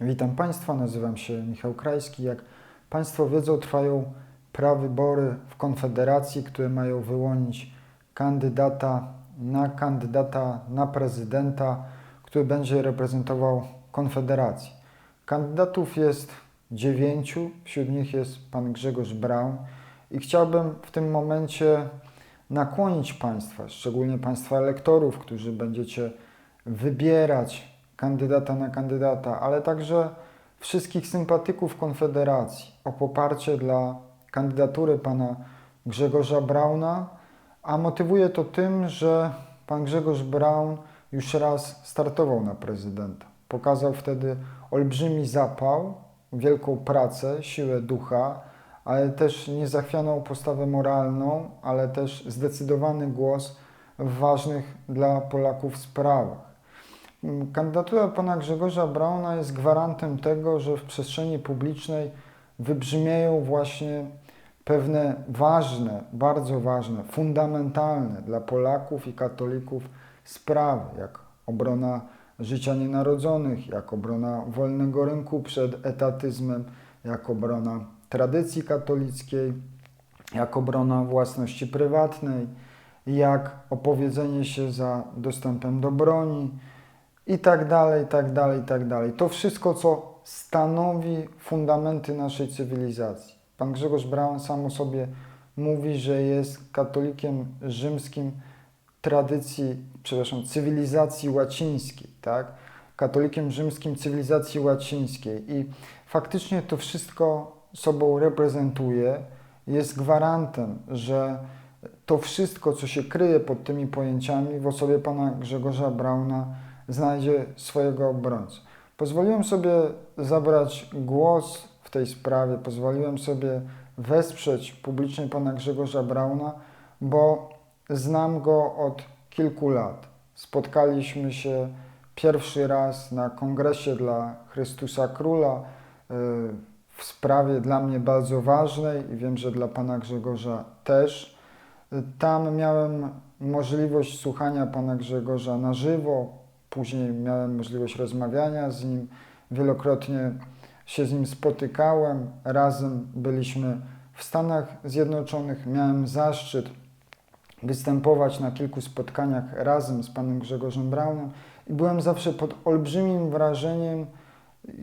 Witam Państwa, nazywam się Michał Krajski. Jak Państwo wiedzą, trwają prawybory w Konfederacji, które mają wyłonić kandydata na kandydata na prezydenta, który będzie reprezentował Konfederację. Kandydatów jest dziewięciu, wśród nich jest pan Grzegorz Braun i chciałbym w tym momencie nakłonić Państwa, szczególnie Państwa elektorów, którzy będziecie wybierać kandydata na kandydata, ale także wszystkich sympatyków Konfederacji o poparcie dla kandydatury pana Grzegorza Brauna, a motywuje to tym, że pan Grzegorz Braun już raz startował na prezydenta. Pokazał wtedy olbrzymi zapał, wielką pracę, siłę ducha, ale też niezachwianą postawę moralną, ale też zdecydowany głos w ważnych dla Polaków sprawach. Kandydatura pana Grzegorza Brauna jest gwarantem tego, że w przestrzeni publicznej wybrzmieją właśnie pewne ważne, bardzo ważne, fundamentalne dla Polaków i katolików sprawy, jak obrona życia nienarodzonych, jak obrona wolnego rynku przed etatyzmem, jak obrona tradycji katolickiej, jak obrona własności prywatnej, jak opowiedzenie się za dostępem do broni i tak dalej, i tak dalej, i tak dalej. To wszystko, co stanowi fundamenty naszej cywilizacji. Pan Grzegorz Braun sam o sobie mówi, że jest katolikiem rzymskim tradycji, przepraszam, cywilizacji łacińskiej, tak? Katolikiem rzymskim cywilizacji łacińskiej i faktycznie to wszystko sobą reprezentuje, jest gwarantem, że to wszystko, co się kryje pod tymi pojęciami w osobie pana Grzegorza Brauna znajdzie swojego obrońcę. Pozwoliłem sobie zabrać głos w tej sprawie, pozwoliłem sobie wesprzeć publicznie pana Grzegorza Brauna, bo znam go od kilku lat. Spotkaliśmy się pierwszy raz na kongresie dla Chrystusa Króla y, w sprawie dla mnie bardzo ważnej i wiem, że dla pana Grzegorza też. Tam miałem możliwość słuchania pana Grzegorza na żywo, później miałem możliwość rozmawiania z nim, wielokrotnie się z nim spotykałem, razem byliśmy w Stanach Zjednoczonych, miałem zaszczyt występować na kilku spotkaniach razem z panem Grzegorzem Braunem i byłem zawsze pod olbrzymim wrażeniem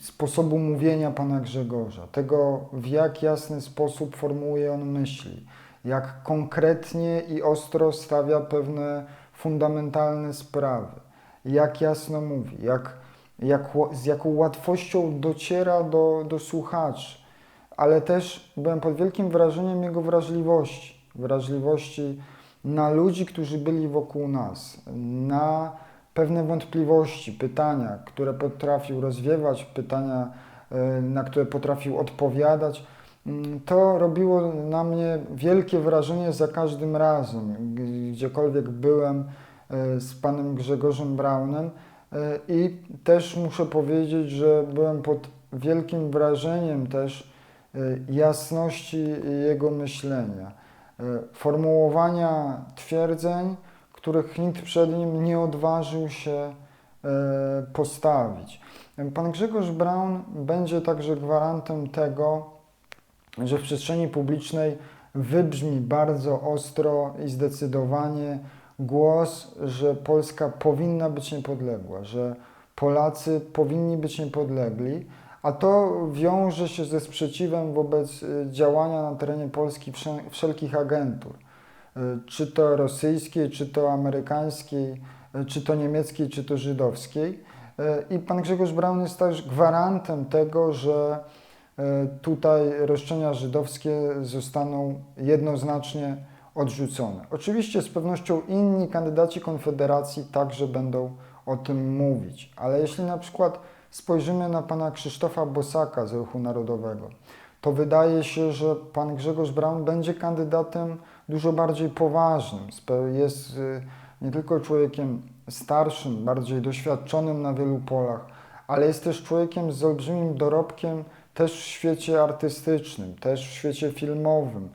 sposobu mówienia pana Grzegorza, tego w jak jasny sposób formułuje on myśli, jak konkretnie i ostro stawia pewne fundamentalne sprawy, jak jasno mówi, jak, jak, z jaką łatwością dociera do, do słuchaczy, ale też byłem pod wielkim wrażeniem jego wrażliwości, wrażliwości na ludzi, którzy byli wokół nas, na pewne wątpliwości, pytania, które potrafił rozwiewać, pytania, e, na które potrafił odpowiadać. Mm, To robiło na mnie wielkie wrażenie za każdym razem, gdziekolwiek byłem z panem Grzegorzem Braunem. E, I też muszę powiedzieć, że byłem pod wielkim wrażeniem też e, jasności jego myślenia, e, formułowania twierdzeń, których nikt przed nim nie odważył się e, postawić. Pan Grzegorz Braun będzie także gwarantem tego, że w przestrzeni publicznej wybrzmi bardzo ostro i zdecydowanie głos, że Polska powinna być niepodległa, że Polacy powinni być niepodlegli, a to wiąże się ze sprzeciwem wobec y, działania na terenie Polski wszel- wszelkich agentur, y, czy to rosyjskiej, czy to amerykańskiej, y, czy to niemieckiej, czy to żydowskiej. I pan Grzegorz Braun jest też gwarantem tego, że tutaj roszczenia żydowskie zostaną jednoznacznie odrzucone. Oczywiście z pewnością inni kandydaci Konfederacji także będą o tym mówić, ale jeśli na przykład spojrzymy na pana Krzysztofa Bosaka z Ruchu Narodowego, to wydaje się, że pan Grzegorz Braun będzie kandydatem dużo bardziej poważnym. Jest y, nie tylko człowiekiem starszym, bardziej doświadczonym na wielu polach, ale jest też człowiekiem z olbrzymim dorobkiem też w świecie artystycznym, też w świecie filmowym.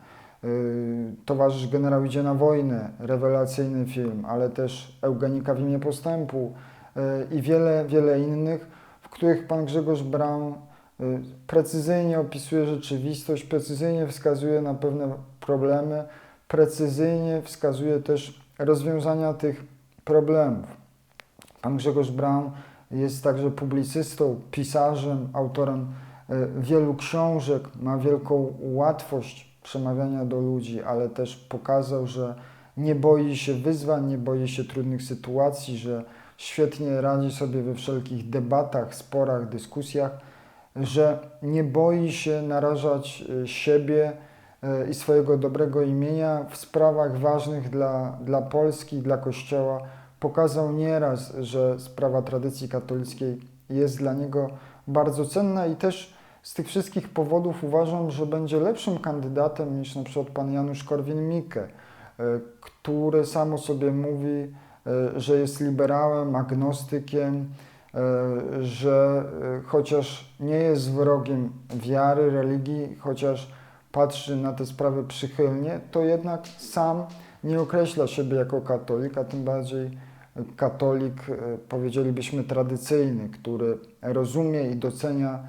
Yy, Towarzysz generał idzie na wojnę, rewelacyjny film, ale też Eugenika w imię postępu yy, i wiele, wiele innych, w których pan Grzegorz Braun y, precyzyjnie opisuje rzeczywistość, precyzyjnie wskazuje na pewne problemy, precyzyjnie wskazuje też rozwiązania tych problemów. Pan Grzegorz Braun jest także publicystą, pisarzem, autorem y, wielu książek, ma wielką łatwość przemawiania do ludzi, ale też pokazał, że nie boi się wyzwań, nie boi się trudnych sytuacji, że świetnie radzi sobie we wszelkich debatach, sporach, dyskusjach, że nie boi się narażać y, siebie y, i swojego dobrego imienia w sprawach ważnych dla, dla Polski, dla Kościoła. Pokazał nieraz, że sprawa tradycji katolickiej jest dla niego bardzo cenna i też z tych wszystkich powodów uważam, że będzie lepszym kandydatem niż na przykład pan Janusz Korwin-Mikke, y, który sam o sobie mówi, y, że jest liberałem, agnostykiem, y, że chociaż nie jest wrogiem wiary, religii, chociaż patrzy na te sprawy przychylnie, to jednak sam nie określa siebie jako katolik, a tym bardziej katolik, powiedzielibyśmy, tradycyjny, który rozumie i docenia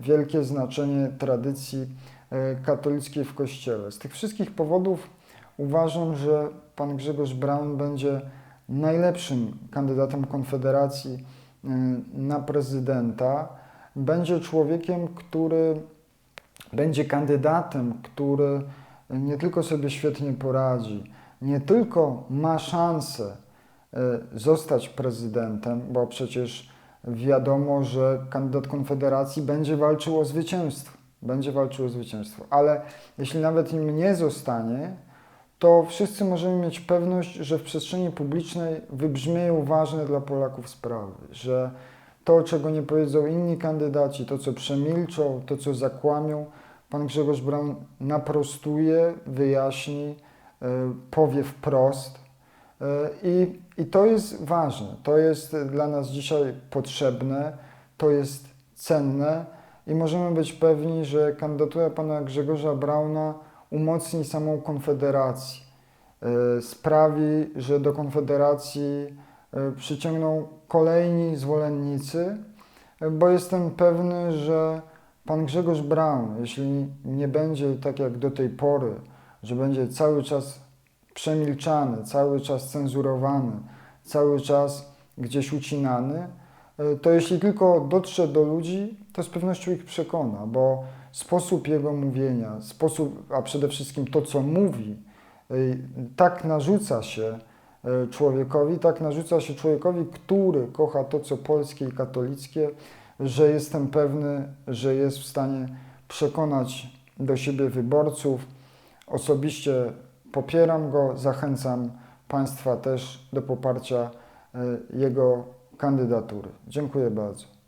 wielkie znaczenie tradycji katolickiej w Kościele. Z tych wszystkich powodów uważam, że pan Grzegorz Braun będzie najlepszym kandydatem Konfederacji na prezydenta. Będzie człowiekiem, który będzie kandydatem, który nie tylko sobie świetnie poradzi, nie tylko ma szansę zostać prezydentem, bo przecież wiadomo, że kandydat Konfederacji będzie walczył o zwycięstwo. Będzie walczył o zwycięstwo. Ale jeśli nawet nim nie zostanie, to wszyscy możemy mieć pewność, że w przestrzeni publicznej wybrzmieją ważne dla Polaków sprawy, że to, czego nie powiedzą inni kandydaci, to, co przemilczą, to, co zakłamią, pan Grzegorz Braun naprostuje, wyjaśni, e, powie wprost. E, I, I to jest ważne, to jest dla nas dzisiaj potrzebne, to jest cenne. I możemy być pewni, że kandydatura pana Grzegorza Brauna umocni samą Konfederację, e, sprawi, że do Konfederacji e, przyciągną kolejni zwolennicy, bo jestem pewny, że pan Grzegorz Braun, jeśli nie będzie tak jak do tej pory, że będzie cały czas przemilczany, cały czas cenzurowany, cały czas gdzieś ucinany, e, to jeśli tylko dotrze do ludzi, to z pewnością ich przekona, bo sposób jego mówienia, sposób, a przede wszystkim to, co mówi, e, tak narzuca się e, człowiekowi, tak narzuca się człowiekowi, który kocha to, co polskie i katolickie, że jestem pewny, że jest w stanie przekonać do siebie wyborców. Osobiście popieram go, zachęcam Państwa też do poparcia e, jego kandydatury. Dziękuję bardzo.